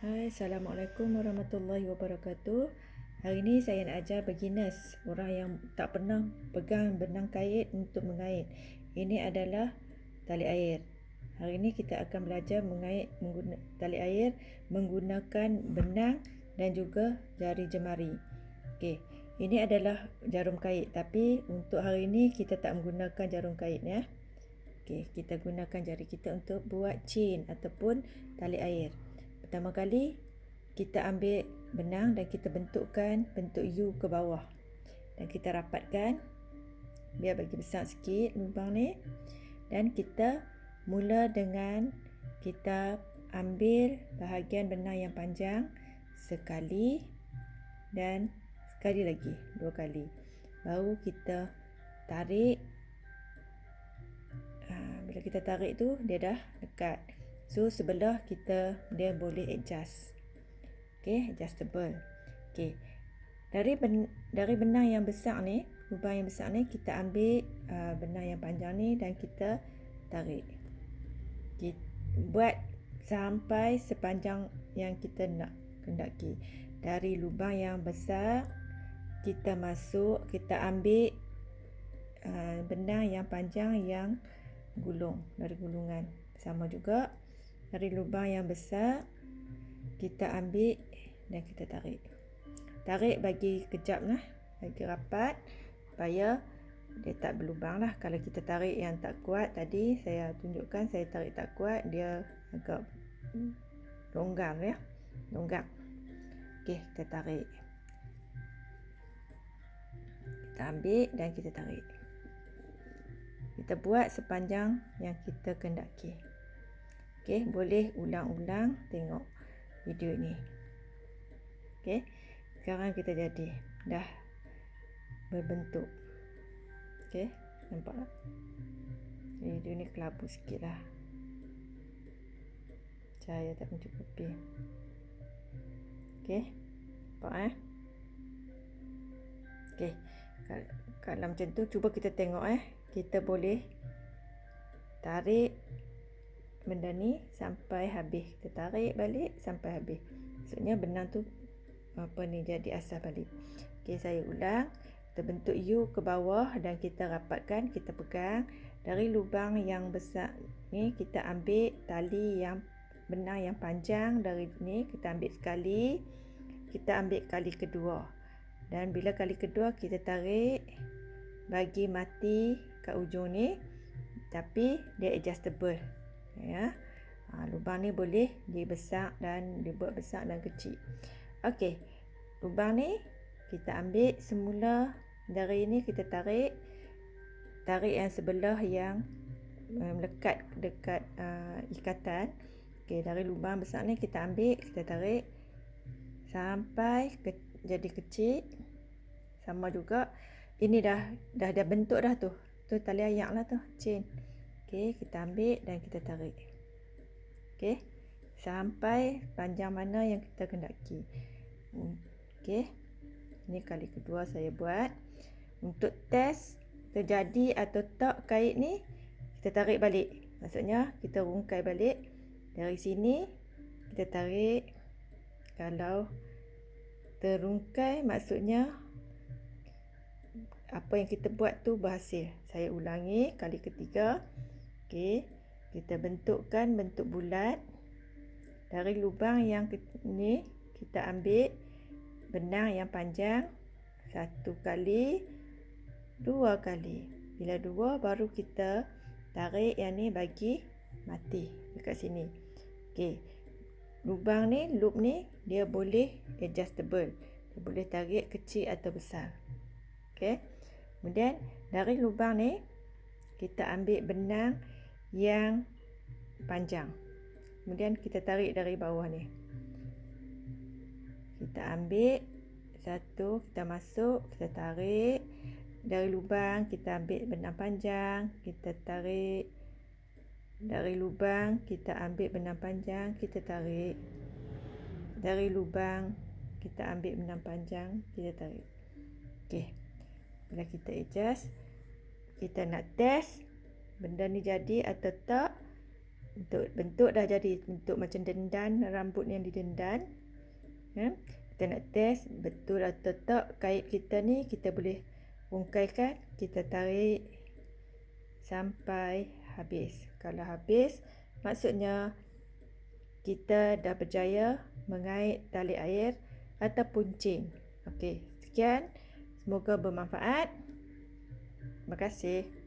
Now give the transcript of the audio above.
Hai, Assalamualaikum warahmatullahi wabarakatuh. Hari ini saya nak ajar beginners, orang yang tak pernah pegang benang kait untuk mengait. Ini adalah tali air. Hari ini kita akan belajar mengait menggunakan tali air menggunakan benang dan juga jari jemari. Okey, ini adalah jarum kait tapi untuk hari ini kita tak menggunakan jarum kait ya. Okey, kita gunakan jari kita untuk buat chain ataupun tali air. Pertama kali kita ambil benang dan kita bentukkan bentuk U ke bawah. Dan kita rapatkan biar bagi besar sikit lubang ni. Dan kita mula dengan kita ambil bahagian benang yang panjang sekali dan sekali lagi dua kali. Baru kita tarik ha, bila kita tarik tu dia dah dekat. So sebelah kita dia boleh adjust. Okey, adjustable. Okey. Dari ben, dari benang yang besar ni, lubang yang besar ni kita ambil uh, benang yang panjang ni dan kita tarik. Kita buat sampai sepanjang yang kita nak kendaki. Dari lubang yang besar kita masuk, kita ambil uh, benang yang panjang yang gulung dari gulungan. Sama juga dari lubang yang besar kita ambil dan kita tarik. Tarik bagi kejap lah bagi rapat supaya dia tak berlubang lah. Kalau kita tarik yang tak kuat tadi saya tunjukkan saya tarik tak kuat dia agak longgar ya. Longgar ok kita tarik. Kita ambil dan kita tarik. Kita buat sepanjang yang kita kendaki Okey, boleh ulang-ulang tengok video ni. Okey. Sekarang kita jadi dah berbentuk. Okey, nampak tak? Video ni kelabu sikitlah. Cahaya tak mencukupi. Okey. Nampak eh? Okey. Kalau macam tu cuba kita tengok eh. Kita boleh tarik benda ni sampai habis. Kita tarik balik sampai habis. Maksudnya benang tu apa ni jadi asal balik. Okey, saya ulang. Kita bentuk U ke bawah dan kita rapatkan, kita pegang dari lubang yang besar ni kita ambil tali yang benang yang panjang dari ni kita ambil sekali. Kita ambil kali kedua. Dan bila kali kedua kita tarik bagi mati kat ujung ni tapi dia adjustable ya. Ha, lubang ni boleh dibesar dan dibuat besar dan kecil. Okey. Lubang ni kita ambil semula dari ini kita tarik tarik yang sebelah yang uh, melekat dekat uh, ikatan. Okey, dari lubang besar ni kita ambil, kita tarik sampai ke, jadi kecil. Sama juga ini dah dah dah bentuk dah tu. Tu tali ayak lah tu, chain. Okey, kita ambil dan kita tarik. Okey. Sampai panjang mana yang kita kendaki. Okey. Ini kali kedua saya buat. Untuk test terjadi atau tak kait ni, kita tarik balik. Maksudnya kita rungkai balik dari sini kita tarik kalau terungkai maksudnya apa yang kita buat tu berhasil. Saya ulangi kali ketiga. Okey, kita bentukkan bentuk bulat. Dari lubang yang ini kita ambil benang yang panjang satu kali, dua kali. Bila dua baru kita tarik yang ni bagi mati dekat sini. Okey. Lubang ni, loop ni dia boleh adjustable. Dia boleh tarik kecil atau besar. Okey. Kemudian dari lubang ni kita ambil benang yang panjang. Kemudian kita tarik dari bawah ni. Kita ambil satu, kita masuk, kita tarik dari lubang, kita ambil benang panjang, kita tarik dari lubang, kita ambil benang panjang, kita tarik dari lubang, kita ambil benang panjang, kita tarik. Okey. Bila kita adjust, kita nak test benda ni jadi atau tak bentuk bentuk dah jadi bentuk macam dendan rambut yang didendan ya. Kita nak test betul atau tak kait kita ni kita boleh ungkaikan kita tarik sampai habis. Kalau habis maksudnya kita dah berjaya mengait tali air atau puncing okey sekian. Semoga bermanfaat. Terima kasih